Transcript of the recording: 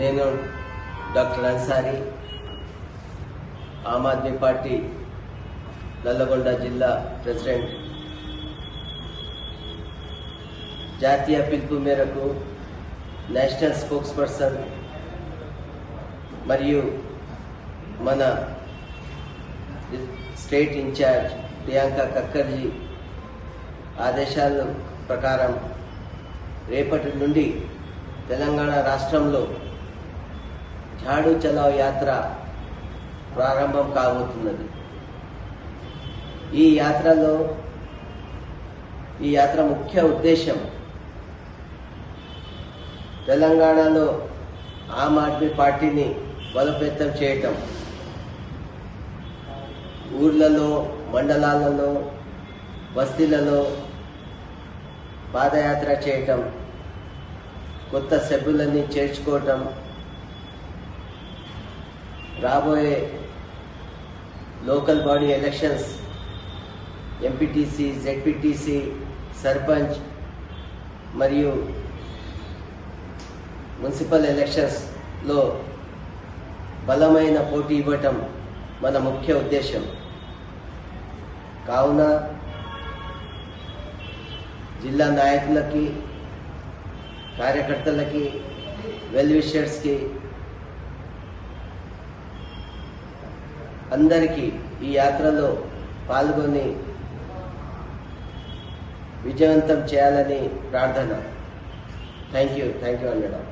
నేను doctor Ansari Aam Aadmi party Nalgonda జిల్లా president. జాతీయ పిలుపు మేరకు నేషనల్ స్పోక్స్ పర్సన్ మరియు మన స్టేట్ ఇన్ఛార్జ్ ప్రియాంక కక్కర్జీ ఆదేశాల ప్రకారం రేపటి నుండి తెలంగాణ రాష్ట్రంలో ఝాడు చలావ్ యాత్ర ప్రారంభం కాబోతున్నది. ఈ యాత్రలో ఈ యాత్ర ముఖ్య ఉద్దేశం తెలంగాణలో ఆమ్ ఆద్మీ పార్టీని బలోపేతం చేయటం. ఊర్లలో మండలాలలో బస్తీలలో పాదయాత్ర చేయటం కొత్త సభ్యులని చేర్చుకోవటం రాబోయే local body elections MPTC ZPTC sarpanch మరియు మున్సిపల్ ఎలక్షన్స్లో బలమైన పోటీ ఇవ్వటం మన ముఖ్య ఉద్దేశం. కావున జిల్లా నాయకులకి కార్యకర్తలకి వెల్ అందరికీ ఈ యాత్రలో పాల్గొని విజయవంతం చేయాలని ప్రార్థన. Thank you thank you అన్నడం